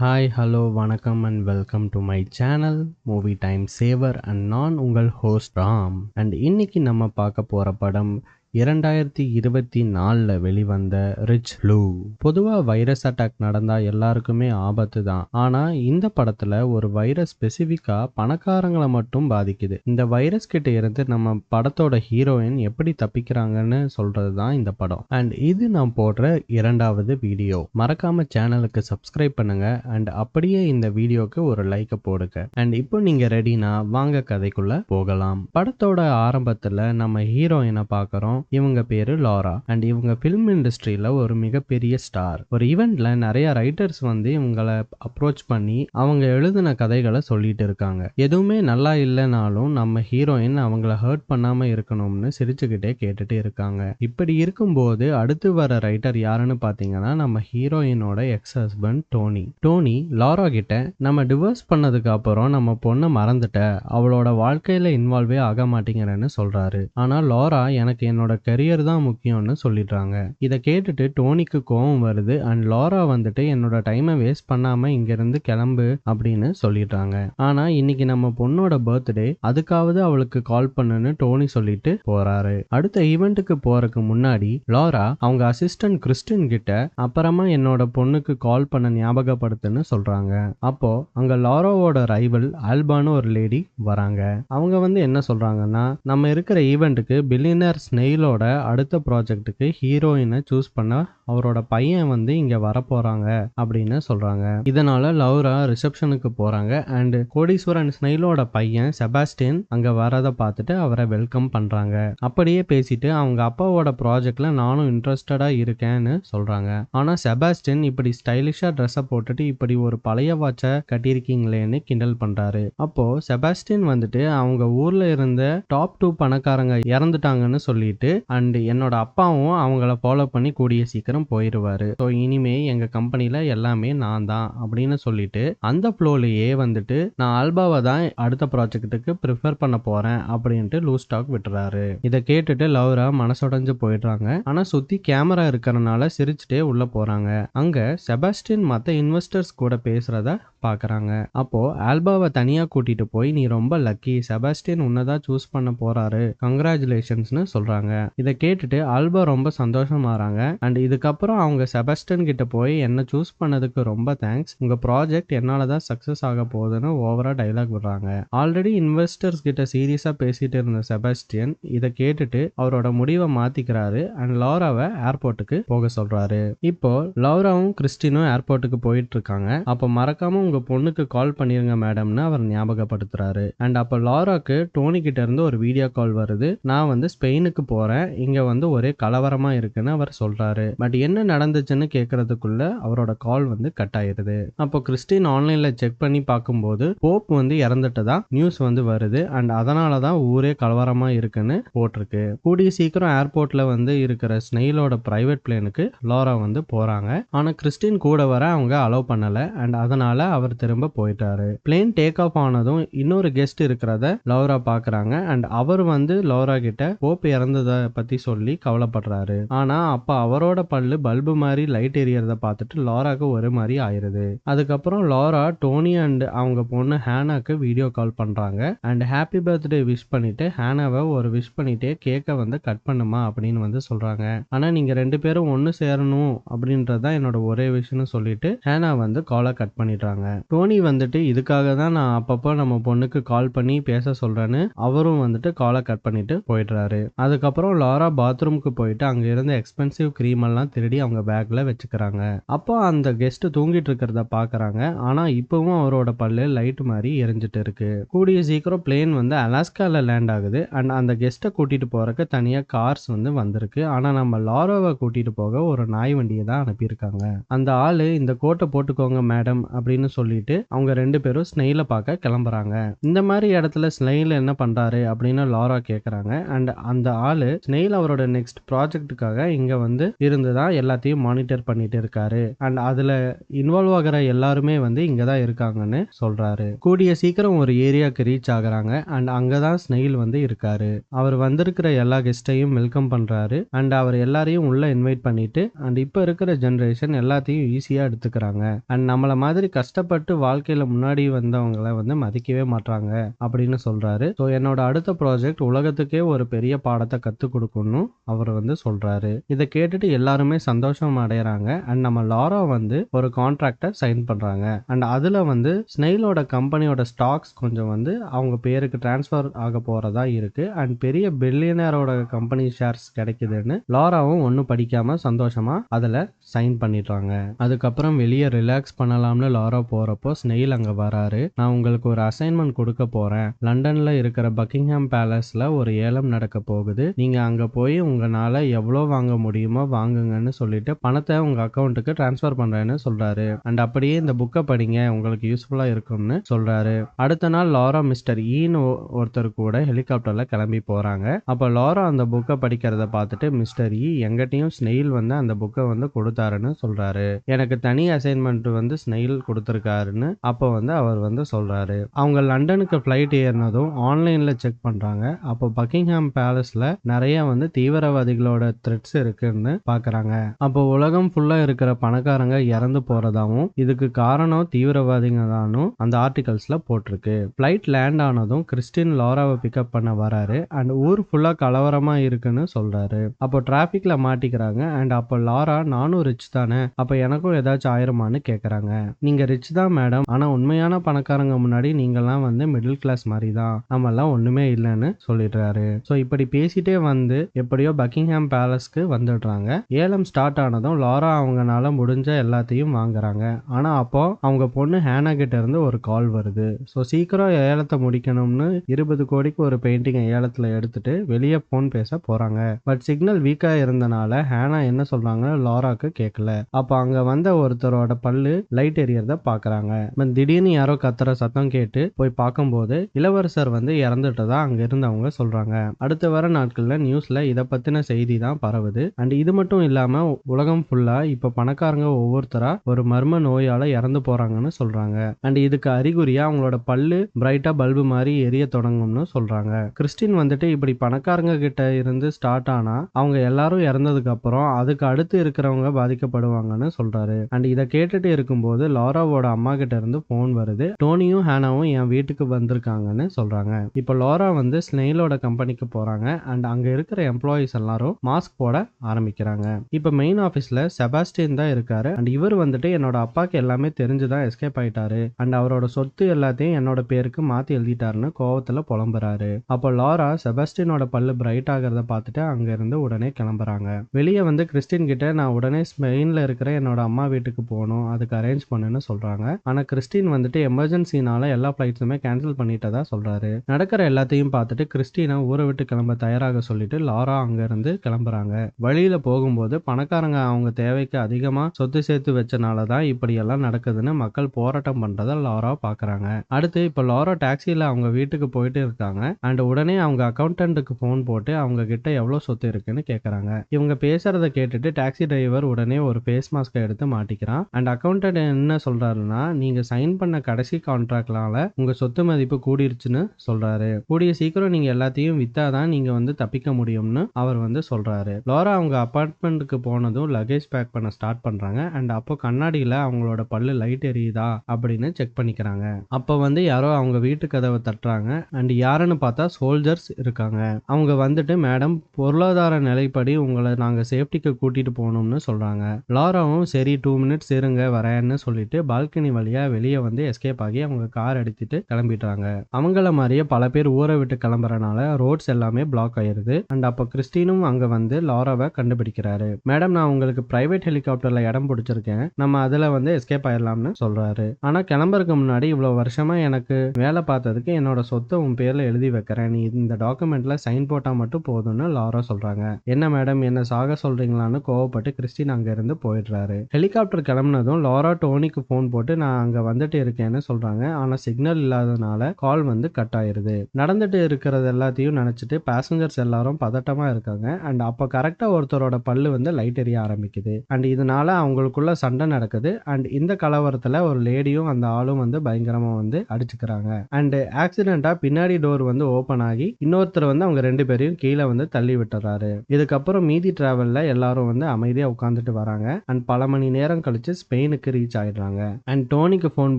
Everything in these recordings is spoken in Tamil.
ஹாய் ஹலோ வணக்கம் and welcome to my channel movie time saver and நான் உங்கள் ஹோஸ்ட் ராம். அண்ட் இன்னைக்கு நம்ம பார்க்க போகிற படம் இரண்டாயிரத்தி இருபத்தி நாலில் வெளிவந்த ரிச் லூ பொதுவாக வைரஸ் அட்டாக் நடந்தால் எல்லாருக்குமே ஆபத்து தான். ஆனால் இந்த படத்தில் ஒரு வைரஸ் ஸ்பெசிஃபிக்காக பணக்காரங்களை மட்டும் பாதிக்குது. இந்த வைரஸ் கிட்ட இருந்து நம்ம படத்தோட ஹீரோயின் எப்படி தப்பிக்கிறாங்கன்னு சொல்கிறது தான் இந்த படம். அண்ட் இது நான் போடுற இரண்டாவது வீடியோ மறக்காம சேனலுக்கு சப்ஸ்கிரைப் பண்ணுங்க. அண்ட் அப்படியே இந்த வீடியோக்கு ஒரு லைக்கை போடுங்க. அண்ட் இப்போ நீங்கள் ரெடினா வாங்க கதைக்குள்ள போகலாம். படத்தோட ஆரம்பத்தில் நம்ம ஹீரோயினை பார்க்குறோம் இவங்க பேரு லாரா. அண்ட் இவங்க ஃபிலிம் இண்டஸ்ட்ரியில ஒரு மிகப்பெரிய ஸ்டார் ஒரு ஈவெண்ட்ல நிறைய ரைட்டர்ஸ் வந்து இவங்களை அப்ரோச் பண்ணி அவங்க எழுதின கதைகளை சொல்லிட்டு இருக்காங்க. எதுவுமே நல்லா இல்லைனாலும் நம்ம ஹீரோயின் அவங்கள ஹர்ட் பண்ணாம இருக்கணும்னு சிரிச்சுக்கிட்டே கேட்டுட்டு இருக்காங்க. இப்படி இருக்கும்போது அடுத்து வர ரைட்டர் யாருன்னு பாத்தீங்கன்னா நம்ம ஹீரோயினோட ex husband Tony Tony Laura கிட்ட நம்ம டிவோர்ஸ் பண்ணதுக்கு அப்புறம் நம்ம பொண்ணை மறந்துட்ட. அவளோட வாழ்க்கையில இன்வால்வே ஆக மாட்டேங்கிறேன்னு சொல்றாரு. ஆனா லாரா எனக்கு என்னோட கரியர் தான் முக்கியம்னு சொல்லிடுறாங்க. இதை கேட்டுட்டு டோனிக்கு கோவம் வருது. அண்ட் லாரா வந்துட்டு என்னோட டைமை வேஸ்ட் பண்ணாம இங்கிருந்து கிளம்பு அப்படின்னு சொல்லிடுறாங்க. ஆனா இன்னைக்கு நம்ம பொண்ணோட பர்த்டே அதுக்காவது அவளுக்கு கால் பண்ணுன்னு டோனி சொல்லிட்டு போறாரு. அடுத்த ஈவெண்ட்டுக்கு போறதுக்கு முன்னாடி லாரா அவங்க அசிஸ்டன்ட் கிறிஸ்டின் கிட்ட அப்புறமா என்னோட பொண்ணுக்கு கால் பண்ண ஞாபகப்படுத்துன்னு சொல்றாங்க. அப்போ அங்க லாராவோட ரைவல் ஆல்பான்னு ஒரு லேடி வராங்க. அவங்க வந்து என்ன சொல்றாங்கன்னா நம்ம இருக்கிற ஈவெண்ட்டுக்கு பில்லியனர் ஸ்னெயிலோட அடுத்த ப்ராஜெக்ட்டுக்கு ஹீரோயினை சூஸ் பண்ண அவரோட பையன் வந்து இங்க வரப்போறாங்க அப்படின்னு சொல்றாங்க. இதனால லவ்ரா ரிசப்ஷனுக்கு போறாங்க அண்ட் கோடீஸ்வரன் ஸ்னைலோட பையன் செபாஸ்டின் அங்க வரதை பார்த்துட்டு அவரை வெல்கம் பண்றாங்க. அப்படியே பேசிட்டு அவங்க அப்பாவோட ப்ராஜெக்ட்ல நானும் இன்ட்ரெஸ்டடா இருக்கேன்னு சொல்றாங்க. ஆனா செபாஸ்டின் இப்படி ஸ்டைலிஷா ட்ரெஸ்ஸை போட்டுட்டு இப்படி ஒரு பழைய வாட்சை கட்டியிருக்கீங்களேன்னு கிண்டல் பண்றாரு. அப்போ செபாஸ்டின் வந்துட்டு அவங்க ஊர்ல இருந்த டாப் டூ பணக்காரங்க இறந்துட்டாங்கன்னு சொல்லிட்டு அண்ட் என்னோட அப்பாவும் அவங்கள ஃபாலோ பண்ணி கூடிய சீக்கிரம் போயிடுவாரு ஸோ இனிமே எங்க கம்பெனில எல்லாமே நான் தான் அப்படின்னு சொல்லிட்டு அந்த ஃப்ளோலையே வந்துட்டு நான் ஆல்பாவை தான் அடுத்த ப்ராஜெக்ட்டுக்கு ப்ரிஃபர் பண்ண போறேன் அப்படின்ட்டு லூஸ் ஸ்டாக் விட்டுறாரு. இதை கேட்டுட்டு லவ்ரா மனசுடைஞ்சு போயிடுறாங்க. ஆனா சுத்தி கேமரா இருக்கிறனால சிரிச்சுட்டே உள்ள போறாங்க. அங்க செபாஸ்டின் மற்ற இன்வெஸ்டர்ஸ் கூட பேசுறத பாக்குறாங்க. அப்போ ஆல்பாவை தனியா கூட்டிட்டு போய் நீ ரொம்ப லக்கி செபாஸ்டின் உன்னதான் சூஸ் பண்ண போறாரு. கங்க்ராச்சுலேஷன்ஸ்னு சொல்றாங்க. இதை கேட்டுட்டு ஆல்பா ரொம்ப சந்தோஷமாறாங்க அண்ட் இதுக்கப்புறம் அவங்க செபஸ்டன் கிட்ட போய் என்ன சூஸ் பண்ணதுக்கு ரொம்ப தேங்க்ஸ் உங்க ப்ராஜெக்ட் என்னால தான் சக்சஸ் ஆக போகுதுன்னு ஓவரா டைலாக் விடுறாங்க. ஆல்ரெடி இன்வெஸ்டர்ஸ் கிட்ட சீரியஸா பேசிட்டு இருந்த செபாஸ்டியன் இதை கேட்டுட்டு அவரோட முடிவை மாத்திக்கிறாரு. அண்ட் லாராவை ஏர்போர்ட்டுக்கு போக சொல்றாரு. இப்போ லாராவும் கிறிஸ்டினும் ஏர்போர்ட்டுக்கு போயிட்டு இருக்காங்க. அப்ப மறக்காம உங்க பொண்ணுக்கு கால் பண்ணிருங்க மேடம்னு அவர் ஞாபகப்படுத்துறாரு. அண்ட் அப்ப லாராக்கு டோனி கிட்ட இருந்து ஒரு வீடியோ கால் வருது. நான் வந்து ஸ்பெயினுக்கு போறேன். இங்க வந்து ஒரே கலவரமா இருக்குன்னு அவர் சொல்றாரு. பட் என்ன நடந்துச்சுன்னு கேட்கறதுக்குள்ள அவரோட கால் வந்து கட் ஆயிருது அப்போ கிறிஸ்டின் ஆன்லைன்ல செக் பண்ணி பார்க்கும்போது போப் வந்து இறந்துட்டதா நியூஸ் வந்து வருது. அண்ட் அதனால தான் ஊரே கலவரமா இருக்குன்னு போட்டிருக்கு. கூடிய சீக்கிரம் ஏர்போர்ட்ல வந்து இருக்கிற ஸ்னெயிலோட பிரைவேட் பிளேனுக்கு லோரா வந்து போறாங்க. ஆனா கிறிஸ்டின் கூட வர அவங்க அலோவ் பண்ணல. அண்ட் அதனால அவர் திரும்ப போயிட்டாரு. பிளேன் டேக் ஆஃப் ஆனதும் இன்னொரு கெஸ்ட் இருக்கிறத லோரா பாக்குறாங்க. அண்ட் அவர் வந்து லோரா கிட்ட போப் இறந்தது பத்தி சொல்லி கவலைப்படுறாரு. ஆனா அப்ப அவரோட பல்லு பல்பு மாதிரி லைட் எரியறத பார்த்துட்டு லாராக்கு ஒரு மாதிரி ஆயிருது. அதுக்கப்புறம் லாரா டோனி அண்ட் அவங்க பொண்ணு ஹேனாக்கு வீடியோ கால் பண்றாங்க. அண்ட் ஹாப்பி பர்த்டே விஷ் பண்ணிட்டு ஹேனாவை ஒரு விஷ் பண்ணிட்டே கேக்கை வந்து கட் பண்ணுமா அப்படின்னு வந்து சொல்றாங்க. ஆனா நீங்க ரெண்டு பேரும் ஒன்னு சேரணும் அப்படின்றது தான் என்னோட ஒரே விஷயம்னு சொல்லிட்டு ஹேனா வந்து காலை கட் பண்ணிடுறாங்க. டோனி வந்துட்டு இதுக்காக தான் நான் அப்பப்போ நம்ம பொண்ணுக்கு கால் பண்ணி பேச சொல்றேன்னு அவரும் வந்துட்டு காலை கட் பண்ணிட்டு போயிடுறாரு. அதுக்கப்புறம் லாரா பாத்ரூமுக்கு போயிட்டு அங்க இருந்த எக்ஸ்பென்சிவ் க்ரீம் எல்லாம் திருடி அவங்க பேக்ல வச்சுக்கிறாங்க. அப்போ அந்த கெஸ்ட் தூங்கிட்டு இருக்கிறத பாக்குறாங்க. ஆனா இப்பவும் அவரோட பல்லு லைட் மாதிரி எரிஞ்சிட்டு இருக்கு. கூடிய சீக்கிரம் பிளேன் வந்து அலாஸ்கால லேண்ட் ஆகுது. அண்ட் அந்த கெஸ்ட்டை கூட்டிட்டு போறதுக்கு தனியா கார்ஸ் வந்து வந்திருக்கு. ஆனா நம்ம லாரோவை கூட்டிட்டு போக ஒரு நாய் வண்டியை தான் அனுப்பியிருக்காங்க. அந்த ஆளு இந்த கோட்டை போட்டுக்கோங்க மேடம் அப்படின்னு சொல்லிட்டு அவங்க ரெண்டு பேரும் ஸ்னெயில பார்க்க கிளம்புறாங்க. இந்த மாதிரி இடத்துல ஸ்னெயில் என்ன பண்றாரு அப்படின்னு லாரா கேக்குறாங்க. அண்ட் அந்த ஆளு ஸ்னெயில் அவரோட நெக்ஸ்ட் ப்ராஜெக்ட்டுக்காக இங்க வந்து இருந்து தான் எல்லாத்தையும் மானிட்டர் பண்ணிட்டு இருக்காரு. அண்ட் அதுல இன்வால்வ் ஆகிற எல்லாருமே வந்து இங்க தான் இருக்காங்கன்னு சொல்றாரு. கூடிய சீக்கிரம் ஒரு ஏரியாவுக்கு ரீச் ஆகுறாங்க. அண்ட் அங்கதான் ஸ்னெயில் வந்து இருக்காரு. அவர் வந்திருக்கிற எல்லா கெஸ்டையும் வெல்கம் பண்றாரு. அண்ட் அவர் எல்லாரையும் உள்ள இன்வைட் பண்ணிட்டு அண்ட் இப்ப இருக்கிற ஜென்ரேஷன் எல்லாத்தையும் ஈஸியா எடுத்துக்கிறாங்க. அண்ட் நம்மள மாதிரி கஷ்டப்பட்டு வாழ்க்கையில முன்னாடி வந்தவங்களை வந்து மதிக்கவே மாட்டாங்க அப்படின்னு சொல்றாரு. ஸோ என்னோட அடுத்த ப்ராஜெக்ட் உலகத்துக்கே ஒரு பெரிய பாடத்தை கற்றுக் கொடுக்கணும் அவர் வந்து சொல்றாரு. இதை கேட்டுட்டு எல்லாருமே சந்தோஷம் அடையறாங்க. அண்ட் நம்ம லாரா வந்து ஒரு கான்ட்ராக்டை சைன் பண்றாங்க. அண்ட் அதுல வந்து ஸ்னெயிலோட கம்பெனியோட ஸ்டாக்ஸ் கொஞ்சம் வந்து அவங்க பேருக்கு டிரான்ஸ்ஃபர் ஆக போறதா இருக்கு. அண்ட் பெரிய பில்லியனரோட கம்பெனி ஷேர்ஸ் கிடைக்குதுன்னு லாராவும் ஒன்றும் படிக்காம சந்தோஷமா அதில் சைன் பண்ணிடுறாங்க. அதுக்கப்புறம் வெளியே ரிலாக்ஸ் பண்ணலாம்னு லாரா போறப்போ ஸ்னெயில் அங்கே வராரு. நான் உங்களுக்கு ஒரு அசைன்மெண்ட் கொடுக்க போறேன். லண்டன்ல இருக்கிற பக்கிங்ஹாம் பேலஸ்ல ஒரு ஏலம் நடக்க போகுது. நீங்கள் அங்க போய் உங்களால எவ்வளோ வாங்க முடியுமோ வாங்குங்கன்னு சொல்லிட்டு பணத்தை உங்க அக்கௌண்ட்டுக்கு டிரான்ஸ்ஃபர் பண்றேன்னு சொல்றாரு. அண்ட் அப்படியே இந்த புக்கை படிங்க உங்களுக்கு யூஸ்ஃபுல்லா இருக்கும்னு சொல்றாரு. அடுத்த நாள் லாரா மிஸ்டர் ஈன்னு ஒருத்தர் கூட ஹெலிகாப்டரில் கிளம்பி போறாங்க. அப்போ லாரா அந்த புக்கை படிக்கிறத பார்த்துட்டு மிஸ்டர் இ e எங்கிட்டயும் ஸ்னெயில் வந்து அந்த புக்கை வந்து கொடுத்தாருன்னு சொல்கிறாரு எனக்கு தனி அசைன்மெண்ட் வந்து ஸ்னெயில் கொடுத்துருக்காருன்னு அப்போ வந்து அவர் வந்து சொல்கிறாரு அவங்க லண்டனுக்கு ஃப்ளைட் ஏறினதும் ஆன்லைனில் செக் பண்ணுறாங்க அப்போ பக்கிங்ஹாம் பேலஸ்ல நிறைய வந்து தீவிரவாதிகளோட த்ரெட்ஸ் இருக்குன்னு பாக்குறாங்க. அப்போ உலகம் ஃபுல்லா இருக்கிற பணக்காரங்க இறந்து போறதாவும் இதுக்கு காரணம் தீவிரவாதிங்க தானும் அந்த ஆர்டிகல்ஸ்ல போட்டிருக்கு. ஃப்ளைட் லேண்ட் ஆனதும் கிறிஸ்டின் லாராவை பிக்கப் பண்ண வராரு. அண்ட் ஊர் ஃபுல்லா கலவரமா இருக்குன்னு சொல்றாரு. அப்போ டிராஃபிக்கில் மாட்டிக்கிறாங்க. அண்ட் அப்போ லாரா நானும் ரிச் தானே. அப்போ எனக்கும் ஏதாச்சும் ஆயிருமான்னு கேக்குறாங்க. நீங்க ரிச் தான் மேடம் ஆனா உண்மையான பணக்காரங்க முன்னாடி நீங்கெல்லாம் வந்து மிடில் கிளாஸ் மாதிரி தான் நம்ம எல்லாம் ஒண்ணுமே இல்லைன்னு சொல்லிடுறாரு. ஸோ இப்படி பேசிட்டே வந்து எப்படியோ பக்கிங்ஹாம் பேலஸ்க்கு வந்துடுறாங்க. ஏலம் ஸ்டார்ட் ஆனதும் லாரா அவங்கனால முடிஞ்ச எல்லாத்தையும் வாங்குறாங்க. ஆனா அப்போ அவங்க பொண்ணு ஹேனா கிட்ட இருந்து ஒரு கால் வருது. ஸோ சீக்கிரம் ஏலத்தை முடிக்கணும்னு இருபது கோடிக்கு ஒரு பெயிண்டிங்கை ஏலத்துல எடுத்துட்டு வெளியே ஃபோன் பேச போறாங்க. பட் சிக்னல் வீக்கா இருந்தனால ஹேனா என்ன சொல்றாங்கன்னு லாராக்கு கேட்கல அப்ப அங்க வந்த ஒருத்தரோட பல்லு லைட் எரியறத பாக்குறாங்க. திடீர்னு யாரோ கத்துற சத்தம் கேட்டு போய் பார்க்கும்போது இளவரசர் வந்து இறந்துட்டதா அங்க இருந்தவங்க சொல்றாங்க. அடுத்த வர நாட்கள்ல நியூஸில் இதை பற்றின செய்தி தான் பரவுது. அண்ட் இது மட்டும் இல்லாம உலகம் ஃபுல்லா இப்போ பணக்காரங்க ஒவ்வொருத்தராக ஒரு மர்ம நோயால் இறந்து போறாங்கன்னு சொல்றாங்க. அண்ட் இதுக்கு அறிகுறியாக அவங்களோட பல்லு பிரைட்டாக பல்பு மாதிரி எரிய தொடங்கும்னு சொல்றாங்க. கிறிஸ்டின் வந்துட்டு இப்படி பணக்காரங்க கிட்ட இருந்து ஸ்டார்ட் ஆனா அவங்க எல்லாரும் இறந்ததுக்கு அப்புறம் அதுக்கு அடுத்து இருக்கிறவங்க பாதிக்கப்படுவாங்கன்னு சொல்றாரு. அண்ட் இதை கேட்டுட்டு இருக்கும்போது லாராவோட அம்மா கிட்ட இருந்து போன் வருது. டோனியும் ஹேனாவும் என் வீட்டுக்கு வந்திருக்காங்கன்னு சொல்றாங்க. இப்போ லாரா வந்து ஸ்னெயிலோட கம்பெனிக்கு போறாங்க. அண்ட் அங்க இருக்கிற எம்ப்ளாயிஸ் எல்லாரும் மாஸ்க் போட ஆரம்பிக்கிறாங்க. இப்போ மெயின் ஆஃபீஸில் செபாஸ்டியன் தான் இருக்காரு. அண்ட் இவர் வந்துட்டு என்னோட அப்பாக்கு எல்லாமே தெரிஞ்சுதான் எஸ்கேப் ஆயிட்டாரு. அண்ட் அவரோட சொத்து எல்லாத்தையும் என்னோட பேருக்கு மாத்தி எழுதிட்டாருன்னு கோவத்துல புலம்புறாரு. அப்போ லாரா செபாஸ்டியனோட பல்லு பிரைட் ஆகிறத பார்த்துட்டு அங்க இருந்து உடனே கிளம்புறாங்க. வெளியே வந்து கிறிஸ்டின் கிட்ட நான் உடனே ஸ்பெயின்ல இருக்கிற என்னோட அம்மா வீட்டுக்கு போகணும் அதுக்கு அரேஞ்ச் பண்ணுன்னு சொல்றாங்க. ஆனா கிறிஸ்டின் வந்துட்டு எமர்ஜென்சினால எல்லா ஃபிளைட்ஸுமே கேன்சல் பண்ணிட்டதா சொல்றாரு. நடக்கிற எல்லாத்தையும் பார்த்துட்டு கிறிஸ்டினை ஊரை விட்டு கிளம்ப தயாராக சொல்லிட்டு லாரா அங்கிருந்து கிளம்புறாங்க. வழியில போகும்போது பணக்காரங்க அவங்க தேவைக்கு அதிகமா சொத்து சேர்த்து வச்சனால தான் இப்படியெல்லாம் நடக்குதுன்னு மக்கள் போராட்டம் பண்றதை லாரா பாக்குறாங்க. அடுத்து இப்போ லாரா டாக்ஸியில அவங்க வீட்டுக்கு போயிட்டு இருக்காங்க. அண்ட் உடனே அவங்க அக்கௌண்டன்ட்டுக்கு ஃபோன் போட்டு அவங்க கிட்ட எவ்வளவு சொத்து இருக்குன்னு கேக்குறாங்க. இவங்க பேசுறத கேட்டுட்டு டாக்ஸி டிரைவர் உடனே ஒரு ஃபேஸ் மாஸ்கை எடுத்து மாட்டிக்கிறான். அண்ட் அக்கௌண்டன்ட் என்ன சொல்றாருன்னா நீங்க சைன் பண்ண கடைசி கான்ட்ராக்ட்னால உங்க சொத்து மதிப்பு கூடிருச்சுன்னு சொல்றாரு. கூடிய சீக்கிரம் நீங்க எல்லாத்தையும் வித்தாதான் நீங்க வந்து தப்பிக்க முடியும்னு அவர் வந்து சொல்றாரு. லாரா அவங்க அப்பார்ட்மெண்ட்டுக்கு போனதும் லக்கேஜ் பேக் பண்ண ஸ்டார்ட் பண்றாங்க. அண்ட் அப்போ கண்ணாடியில அவங்களோட பல்லு லைட் எரியுதா அப்படின்னு செக் பண்ணிக்கிறாங்க. அப்போ வந்து யாரோ அவங்க வீட்டு கதவை தட்டுறாங்க. அண்ட் யாருன்னு பார்த்தா சோல்ஜர்ஸ் இருக்காங்க. அவங்க வந்துட்டு மேடம் பொருளாதார நிலைப்படி உங்களை நாங்க சேஃப்டிக்கு கூட்டிட்டு போகணும்னு சொல்றாங்க. லாராவும் சரி டூ மினிட்ஸ் இருங்க வரேன்னு சொல்லிட்டு பால்கனி வழியா வெளியே வந்து எஸ்கேப் ஆகி அவங்க கார் எடுத்துட்டு கிளம்பிட்டாங்க அவங்கள மாதிரியே பல பேர் ஊரை விட்டு கிளம்புறனால ரோட்ஸ் எல்லாமே பிளாக் ஆயிருது. அண்ட் அப்போ கிறிஸ்டினும் அங்க வந்து லாராவை கண்டுபிடிக்கிறாரு. மேடம் நான் உங்களுக்கு பிரைவேட் ஹெலிகாப்டர்ல இடம் பிடிச்சிருக்கேன். நம்ம அதுல வந்து எஸ்கேப் ஆயிடலாம்னு சொல்றாரு. ஆனா கிளம்புறதுக்கு முன்னாடி இவ்வளவு வருஷமா எனக்கு வேலை பார்த்ததுக்கு என்னோட சொத்தை உன் பேர்ல எழுதி வைக்கிறேன். நீ இந்த டாக்குமெண்ட்ல சைன் போட்டா மட்டும் போதும்னு லாரா சொல்றாங்க. என்ன மேடம் என்ன சாக சொல்றீங்களான்னு கோவப்பட்டு கிறிஸ்டின் அங்க இருந்து போயிடுறாரு. ஹெலிகாப்டர் கிளம்புனதும் லாரா டோனிக்கு ஃபோன் போட்டு நான் அங்க வந்துட்டு இருக்கேன்னு சொல்றாங்க. ஆனா சிக்னல் இல்லாதனால கால் வந்து கட் ஆயிருது. நடந்துட்டு இருக்கிறது எல்லாத்தையும் நினைச்சிட்டு பேசஞ்சர்ஸ் எல்லாரும் எல்லாரும் பதட்டமா இருக்காங்க. அண்ட் அப்போ கரெக்டா ஒருத்தரோட பல்லு வந்து லைட் எரிய ஆரம்பிக்குது. அண்ட் இதனால அவங்களுக்குள்ள சண்டை நடக்குது. அண்ட் இந்த கலவரத்துல ஒரு லேடியும் அந்த ஆளும் வந்து பயங்கரமா வந்து அடிச்சுக்கிறாங்க. அண்ட் ஆக்சிடென்டா பின்னாடி டோர் வந்து ஓபன் ஆகி இன்னொருத்தர் வந்து அவங்க ரெண்டு பேரையும் கீழே வந்து தள்ளி விட்டுறாரு. இதுக்கப்புறம் மீதி டிராவல்ல எல்லாரும் வந்து அமைதியா உட்காந்துட்டு வராங்க. அண்ட் பல மணி நேரம் கழிச்சு ஸ்பெயினுக்கு ரீச் ஆயிடுறாங்க. அண்ட் டோனிக்கு ஃபோன்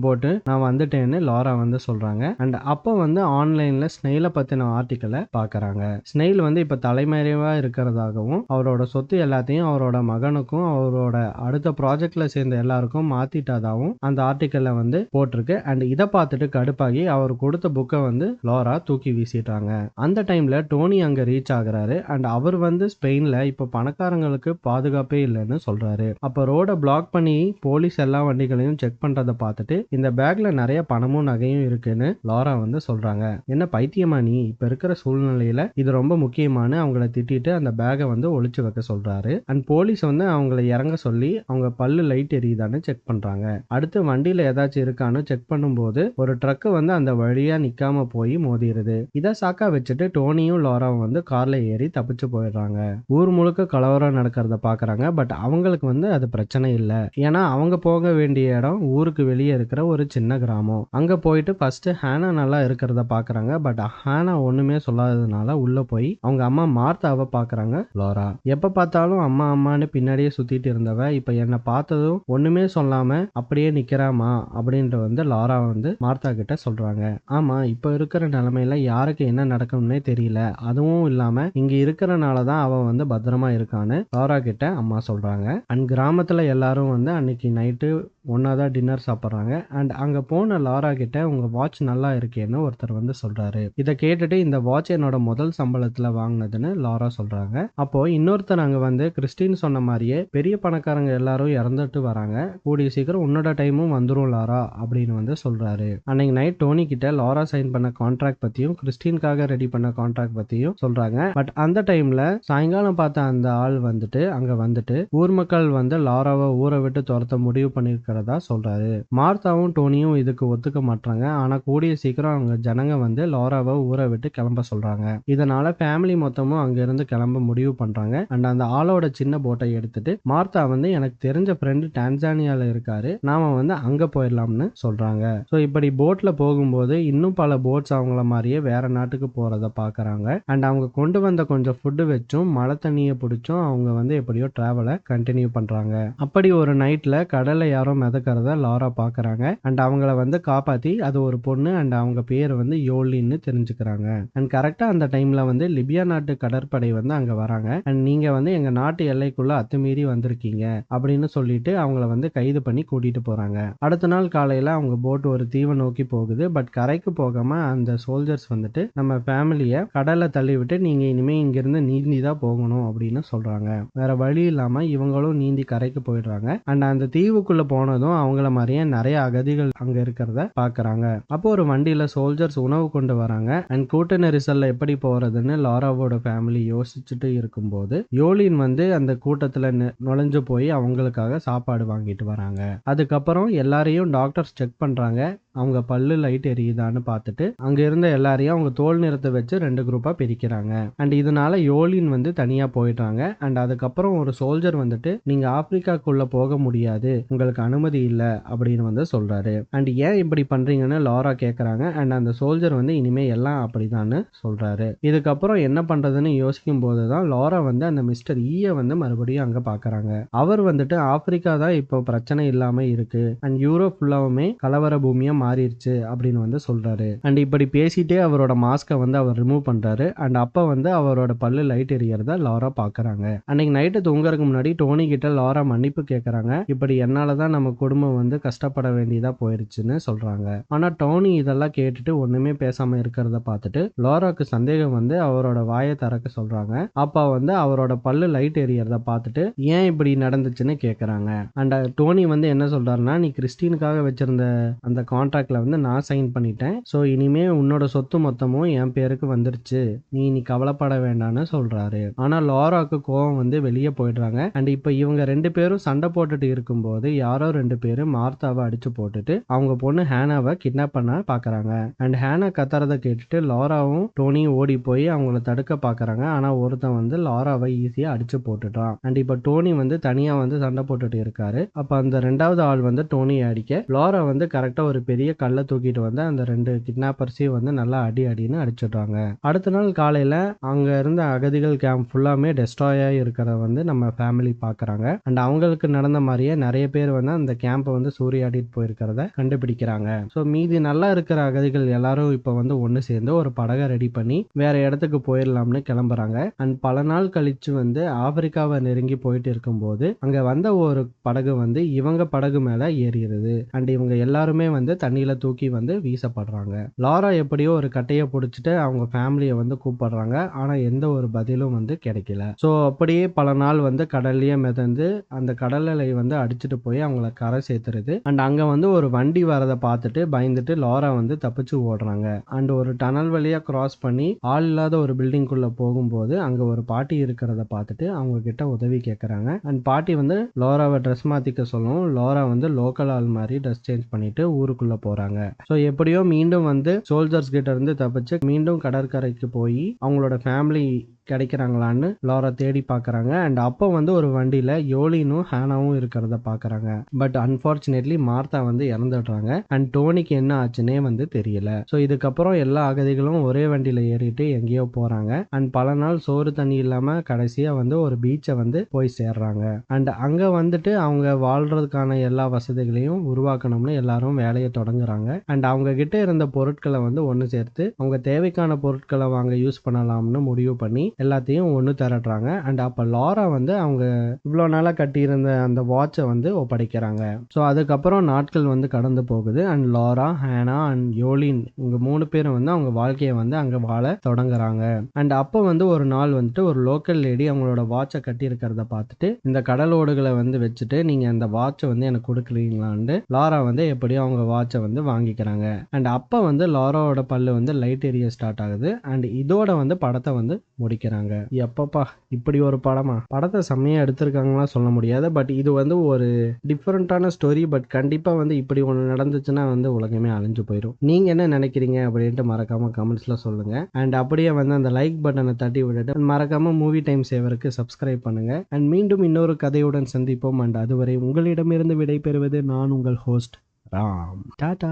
போட்டு நான் வந்துட்டேன்னு லாரா வந்து சொல்றாங்க. அண்ட் அப்போ வந்து ஆன்லைன்ல ஸ்னெயில பத்தின ஆர்டிக்கலை பாக்குறாங்க. ஸ்னெயில் வந்து இப்ப தலைமறைவா இருக்கிறதாகவும் அவரோட சொத்து எல்லாத்தையும் அவரோட மகனுக்கும் அவரோட அடுத்த ப்ராஜெக்ட்ல சேர்ந்த எல்லாருக்கும் மாத்திட்டதாகவும் அந்த ஆர்டிக்கல்ல வந்து போட்டிருக்கு. அண்ட் இதை பார்த்துட்டு கடுப்பாகி அவர் கொடுத்த புக்கை வந்து லாரா தூக்கி வீசிட்டாங்க. அந்த டைம்ல டோனி அங்க ரீச் ஆகுறாரு. அண்ட் அவர் வந்து ஸ்பெயின்ல இப்ப பணக்காரங்களுக்கு பாதுகாப்பே இல்லைன்னு சொல்றாரு. அப்ப ரோட பிளாக் பண்ணி போலீஸ் எல்லா வண்டிகளையும் செக் பண்றதை பார்த்துட்டு இந்த பேக்ல நிறைய பணமும் நகையும் இருக்குன்னு லாரா வந்து சொல்றாங்க. என்ன பைத்தியமா நீ? இப்ப இருக்கிற சூழ்நிலையில இது ரொம்ப முக்கியமானு அவங்கள திட்டிட்டு அந்த பேக்கை வந்து ஒழிச்சு வைக்க சொல்றாரு. அண்ட் போலீஸ் வந்து அவங்கள இறங்க சொல்லி அவங்க பல்லு லைட் எரியுதான்னு செக் பண்றாங்க. அடுத்து வண்டியில ஏதாச்சும் இருக்கான்னு செக் பண்ணும்போது ஒரு ட்ரக் வந்து அந்த வழியா நிக்காம போய் மோதிடுது இதை சாக்கா வச்சுட்டு டோனியும் லாராவும் வந்து கார்ல ஏறி தப்பிச்சு போயிடுறாங்க. ஊர் முழுக்க கலவரம் நடக்கிறத பாக்குறாங்க. பட் அவங்களுக்கு வந்து அது பிரச்சனை இல்லை. ஏன்னா அவங்க போக வேண்டிய இடம் ஊருக்கு வெளியே இருக்கிற ஒரு சின்ன கிராமம். அங்க போயிட்டு ஃபர்ஸ்ட் ஹேனா நல்லா இருக்கிறத பாக்குறாங்க. பட் ஹேனா ஒண்ணுமே சொல்லாததுனால உள்ள போய் அவங்க அம்மா மார்த்தாவை பாக்குறாங்க. லாரா. எப்ப பார்த்தாலும் அம்மா அம்மான்னு பின்னாடியே சுத்திட்டு இருந்தவ இப்ப என்னை பார்த்ததும் ஒண்ணுமே சொல்லாம அப்படியே நிக்கிறாமா அப்படின்ட்டு வந்து லாரா வந்து மார்த்தா கிட்ட சொல்றாங்க. ஆமா இப்ப இருக்கிற நிலைமையில யாருக்கு என்ன நடக்கும்னே தெரியல. அதுவும் இல்லாம இங்க இருக்கிறனால தான் அவ வந்து பத்திரமா இருக்கான்னு லாரா கிட்ட அம்மா சொல்றாங்க. அண்ட் கிராமத்துல எல்லாரும் வந்து அன்னைக்கு நைட்டு ஒன்றா தான் டின்னர் சாப்பிட்றாங்க. அண்ட் அங்கே போன லாரா கிட்ட உங்கள் வாட்ச் நல்லா இருக்கேன்னு ஒருத்தர் வந்து சொல்கிறாரு இதை கேட்டுட்டு இந்த வாட்ச் என்னோட முதல் சம்பளத்தில் வாங்கினதுன்னு லாரா சொல்கிறாங்க அப்போது இன்னொருத்தர் அங்கே வந்து கிறிஸ்டின் சொன்ன மாதிரியே பெரிய பணக்காரங்க எல்லாரும் இறந்துட்டு வராங்க. கூடிய சீக்கிரம் உன்னோட டைமும் வந்துடும் லாரா அப்படின்னு வந்து சொல்கிறாரு அன்னைக்கு நைட் டோனி கிட்ட லாரா சைன் பண்ண கான்ட்ராக்ட் பற்றியும் கிறிஸ்டின்காக ரெடி பண்ண கான்ட்ராக்ட் பற்றியும் சொல்கிறாங்க பட் அந்த டைமில் சாயங்காலம் பார்த்த அந்த ஆள் வந்துட்டு அங்கே வந்துட்டு ஊர் மக்கள் வந்து லாராவை ஊரை விட்டு துரத்த முடிவு இருக்கிறதா சொல்றாரு. மார்த்தாவும் டோனியும் இதுக்கு ஒத்துக்க மாட்டாங்க ஆனா கூடிய சீக்கிரம் அவங்க ஜனங்க வந்து லோராவை ஊரை விட்டு கிளம்ப சொல்றாங்க. இதனால ஃபேமிலி மொத்தமும் அங்க இருந்து கிளம்ப முடிவு பண்றாங்க. அண்ட் அந்த ஆளோட சின்ன போட்டை எடுத்துட்டு மார்த்தா வந்து எனக்கு தெரிஞ்ச ஃப்ரெண்டு டான்சானியால இருக்காரு. நாம வந்து அங்க போயிடலாம்னு சொல்றாங்க. ஸோ இப்படி போட்ல போகும்போது இன்னும் பல போட்ஸ் அவங்கள மாதிரியே வேற நாட்டுக்கு போறத பாக்குறாங்க. அண்ட் அவங்க கொண்டு வந்த கொஞ்சம் ஃபுட்டு வச்சும் மழை தண்ணியை பிடிச்சும் அவங்க வந்து எப்படியோ டிராவலை கண்டினியூ பண்றாங்க. அப்படி ஒரு நைட்ல கடல்ல யாரோ மிதக்கிறத லாரா பார்க்குறாங்க அண்ட் அவங்கள வந்து காப்பாத்தி அது ஒரு பொண்ணு அண்ட் அவங்க பேர் வந்து யோலின்னு தெரிஞ்சுக்கிறாங்க. அண்ட் கரெக்டா அந்த டைம்ல வந்து லிபியா நாட்டு கடற்படை வந்து அங்க வராங்க. அண்ட் நீங்க வந்து எங்க நாட்டு எல்லைக்குள்ள அத்துமீறி வந்திருக்கீங்க அப்படின்னு சொல்லிட்டு அவங்கள வந்து கைது பண்ணி கூட்டிட்டு போறாங்க. அடுத்த நாள் காலையில் அவங்க போட் ஒரு தீவை நோக்கி போகுது. பட் கரைக்கு போகாம அந்த சோல்ஜர்ஸ் வந்துட்டு நம்ம ஃபேமிலியை கடலை தள்ளி விட்டு நீங்க இனிமேல் இங்கிருந்து நீந்தி தான் போகணும் அப்படின்னு சொல்றாங்க. வேற வழி இல்லாமல் இவங்களும் நீந்தி கரைக்கு போயிடுறாங்க. அண்ட் அந்த தீவுக்குள்ள போனதும் அவங்கள மாதிரியே நிறைய அகதிகள் அங்க இருக்கிறத பாக்குறாங்க. அப்போ ஒரு வண்டியில சோல்ஜர்ஸ் உணவு கொண்டு வராங்க. அண்ட் கூட்ட நெரிசல்ல எப்படி போறதுன்னு லாராவோட ஃபேமிலி யோசிச்சுட்டு இருக்கும்போது யோலின் வந்து அந்த கூட்டத்துல நுழைஞ்சு போய் அவங்களுக்காக சாப்பாடு வாங்கிட்டு வராங்க. அதுக்கப்புறம் எல்லாரையும் டாக்டர்ஸ் செக் பண்றாங்க. அவங்க பல்லு லைட் எரியுதான்னு பார்த்துட்டு அங்க இருந்த எல்லாரையும் அவங்க தோல் நிறத்தை வச்சு ரெண்டு குரூப்பா பிரிக்கிறாங்க. அண்ட் இதனால யோலின் வந்து தனியா போயிடுறாங்க. அண்ட் அதுக்கப்புறம் ஒரு சோல்ஜர் வந்துட்டு நீங்க ஆப்பிரிக்காக்குள்ள போக முடியாது. உங்களுக்கு அனுமதி இல்லை. அப்படின்னு வந்து சொல்றாரு. அண்ட் ஏன் இப்படி பண்றீங்கன்னு லாரா கேக்குறாங்க. அண்ட் அந்த சோல்ஜர் வந்து இனிமே எல்லாம் அப்படிதான்னு சொல்றாரு. இதுக்கப்புறம் என்ன பண்றதுன்னு யோசிக்கும் போதுதான் லாரா வந்து அந்த மிஸ்டர் ஈய e வந்து மறுபடியும் அங்க பாக்குறாங்க. அவர் வந்துட்டு ஆப்பிரிக்கா தான் இப்போ பிரச்சனை இல்லாம இருக்கு. அண்ட் யூரோப் ஃபுல்லாவுமே கலவர பூமியா மாறிடுச்சு அப்படின்னு வந்து சொல்றாரு. அண்ட் இப்படி பேசிட்டே அவரோட மாஸ்கை வந்து அவர் ரிமூவ் பண்றாரு. அண்ட் அப்ப வந்து அவரோட பல்லு லைட் எரியறத லாரா பாக்குறாங்க. அன்னைக்கு நைட்டு தூங்குறதுக்கு முன்னாடி டோனி கிட்ட லாரா மன்னிப்பு கேட்கறாங்க இப்படி என்னாலதான் நம்ம குடும்பம் வந்து கஷ்டப்பட வேண்டியதா போயிருச்சுன்னு சொல்றாங்க. ஆனா டோனி இதெல்லாம் கேட்டுட்டு ஒண்ணுமே பேசாம இருக்கிறத பார்த்துட்டு லாராக்கு சந்தேகம் வந்து அவரோட வாயை திறக்க சொல்றாங்க. அப்பா வந்து அவரோட பல்லு லைட் எரியறத பார்த்துட்டு ஏன் இப்படி நடந்துச்சுன்னு கேட்குறாங்க அண்ட் டோனி வந்து என்ன சொல்றாருன்னா நீ கிறிஸ்டினுக்காக வச்சிருந்த அந்த கான்ட்ராக்ட் கான்ட்ராக்டில் வந்து நான் சைன் பண்ணிட்டேன். ஸோ இனிமே உன்னோட சொத்து மொத்தமும் என் பேருக்கு வந்துருச்சு. நீ நீ கவலைப்பட வேண்டாம்னு சொல்றாரு. ஆனால் லாராக்கு கோவம் வந்து வெளியே போயிடுறாங்க. அண்ட் இப்போ இவங்க ரெண்டு பேரும் சண்டை போட்டுட்டு இருக்கும்போது யாரோ ரெண்டு பேரும் மார்த்தாவை அடிச்சு போட்டுட்டு அவங்க பொண்ணு ஹேனாவை கிட்னாப் பண்ண பார்க்குறாங்க அண்ட் ஹேனா கத்துறத கேட்டுட்டு லாராவும் டோனியும் ஓடி போய் அவங்கள தடுக்க பாக்குறாங்க. ஆனால் ஒருத்தன் வந்து லாராவை ஈஸியாக அடிச்சு போட்டுட்டான். அண்ட் இப்போ டோனி வந்து தனியாக வந்து சண்டை போட்டுட்டு இருக்காரு. அப்போ அந்த ரெண்டாவது ஆள் வந்து டோனியை அடிக்க லாரா வந்து கரெக்டாக ஒரு பெரிய கல்லை தூக்கிட்டு வந்து அந்த ரெண்டு கிட்னாப்பர்ஸையும் வந்து நல்லா அடி அடின்னு அடிச்சிடுறாங்க. அடுத்த நாள் காலையில அங்க இருந்த அகதிகள் கேம்ப் ஃபுல்லாமே டெஸ்ட்ராயா இருக்கிறத வந்து நம்ம ஃபேமிலி பாக்குறாங்க. அண்ட் அவங்களுக்கு நடந்த மாதிரியே நிறைய பேர் வந்து அந்த கேம்பை வந்து சூறையாடிட்டு போயிருக்கிறத கண்டுபிடிக்கிறாங்க. ஸோ மீதி நல்லா இருக்கிற அகதிகள் எல்லாரும் இப்போ வந்து ஒன்று சேர்ந்து ஒரு படகை ரெடி பண்ணி வேற இடத்துக்கு போயிடலாம்னு கிளம்புறாங்க. அண்ட் பல நாள் கழிச்சு வந்து ஆப்பிரிக்காவை நெருங்கி போயிட்டு இருக்கும்போது அங்க வந்த ஒரு படகு வந்து இவங்க படகு மேல ஏறிடுது. அண்ட் இவங்க எல்லாருமே வந்து தண்ணியில் தூக்கி வந்து வீசப்படுறாங்க. லாரா எப்படியோ ஒரு கட்டையை பிடிச்சிட்டு அவங்க ஃபேமிலியை வந்து கூப்பிடுறாங்க. ஆனா எந்த ஒரு பதிலும் வந்து கிடைக்கல. ஸோ அப்படியே பல நாள் வந்து கடல்லையே மிதந்து அந்த கடல் அலை வந்து அடிச்சுட்டு போய் அவங்கள கரை சேர்த்துருது. அண்ட் அங்கே வந்து ஒரு வண்டி வரதை பார்த்துட்டு பயந்துட்டு லாரா வந்து தப்பிச்சு ஓடுறாங்க. அண்ட் ஒரு டனல் வழியா கிராஸ் பண்ணி ஆள் இல்லாத ஒரு பில்டிங்குள்ளே போகும்போது அங்கே ஒரு பாட்டி இருக்கிறத பார்த்துட்டு அவங்க கிட்ட உதவி கேட்குறாங்க அண்ட் பாட்டி வந்து லோராவை ட்ரெஸ் மாற்றிக்க சொல்லவும் லோரா வந்து லோக்கல் ஆள் மாதிரி ட்ரெஸ் சேஞ்ச் பண்ணிட்டு ஊருக்குள்ள போறாங்க. ஸோ எப்படியோ மீண்டும் வந்து சோல்ஜர்ஸ் கிட்ட இருந்து தப்பிச்சு மீண்டும் கடற்கரைக்கு போய் அவங்களோட ஃபேமிலி கிடைக்கிறாங்களான்னு லாரா தேடி பார்க்குறாங்க அண்ட் அப்போ வந்து ஒரு வண்டியில் யோலினும் ஹேனாவும் இருக்கிறத பார்க்குறாங்க பட் அன்ஃபார்ச்சுனேட்லி மார்த்தா வந்து இறந்துடுறாங்க. அண்ட் டோனிக்கு என்ன ஆச்சுன்னே வந்து தெரியல. ஸோ இதுக்கப்புறம் எல்லா அகதிகளும் ஒரே வண்டியில் ஏறிட்டு எங்கேயோ போகிறாங்க அண்ட் பல நாள் சோறு தண்ணி இல்லாமல் கடைசியாக வந்து ஒரு பீச்சை வந்து போய் சேர்றாங்க. அண்ட் அங்கே வந்துட்டு அவங்க வாழ்கிறதுக்கான எல்லா வசதிகளையும் உருவாக்கணும்னு எல்லாரும் வேலையை தொடங்குறாங்க. அண்ட் அவங்க கிட்ட இருந்த பொருட்களை வந்து ஒன்று சேர்த்து அவங்க தேவைக்கான பொருட்களை வாங்க யூஸ் பண்ணலாம்னு முடிவு பண்ணி எல்லாத்தையும் ஒன்று திரட்டுறாங்க. அண்ட் அப்போ லாரா வந்து அவங்க இவ்வளோ நாளாக கட்டியிருந்த அந்த வாட்சை வந்து ஒப்படைக்கிறாங்க. ஸோ அதுக்கப்புறம் நாட்கள் வந்து கடந்து போகுது. And Laura Hannah and Yolin இவங்க மூணு பேரும் வந்து அவங்க வாழ்க்கையை வந்து அங்கே வாழ தொடங்குறாங்க. அண்ட் அப்போ வந்து ஒரு நாள் வந்துட்டு ஒரு லோக்கல் லேடி அவங்களோட வாட்சை கட்டியிருக்கிறத பார்த்துட்டு இந்த கடல் ஓடுகளை வந்து வச்சுட்டு நீங்கள் அந்த வாட்சை வந்து எனக்கு கொடுக்குறீங்களான்ட்டு லாரா வந்து எப்படியும் அவங்க வாட்சை வந்து வாங்கிக்கிறாங்க. அண்ட் அப்போ வந்து லாராவோட பல்லு வந்து லைட் எரிய ஸ்டார்ட் ஆகுது. அண்ட் இதோட வந்து படத்தை வந்து முடிக்கிறாங்க எப்பப்பா இப்படி ஒரு படமா? படத்தை செம்மையாக எடுத்திருக்காங்களா சொல்ல முடியாது. பட் இது வந்து ஒரு டிஃப்ரெண்ட்டான ஸ்டோரி பட் கண்டிப்பாக வந்து இப்படி ஒன்று நடந்துச்சுன்னா வந்து உலகமே அழிஞ்சு போயிடும் நீங்கள் என்ன நினைக்கிறீங்க அப்படின்ட்டு மறக்காமல் கமெண்ட்ஸில் சொல்லுங்கள் அண்ட் அப்படியே வந்து அந்த லைக் பட்டனை தட்டி விட்டுட்டு மறக்காமல் மூவி டைம் சேவருக்கு சப்ஸ்கிரைப் பண்ணுங்கள் அண்ட் மீண்டும் இன்னொரு கதையுடன் சந்திப்போம். அண்ட் அதுவரை உங்களிடமிருந்து விடைபெறுவது நான் உங்கள் ஹோஸ்ட் ராம். டாடா!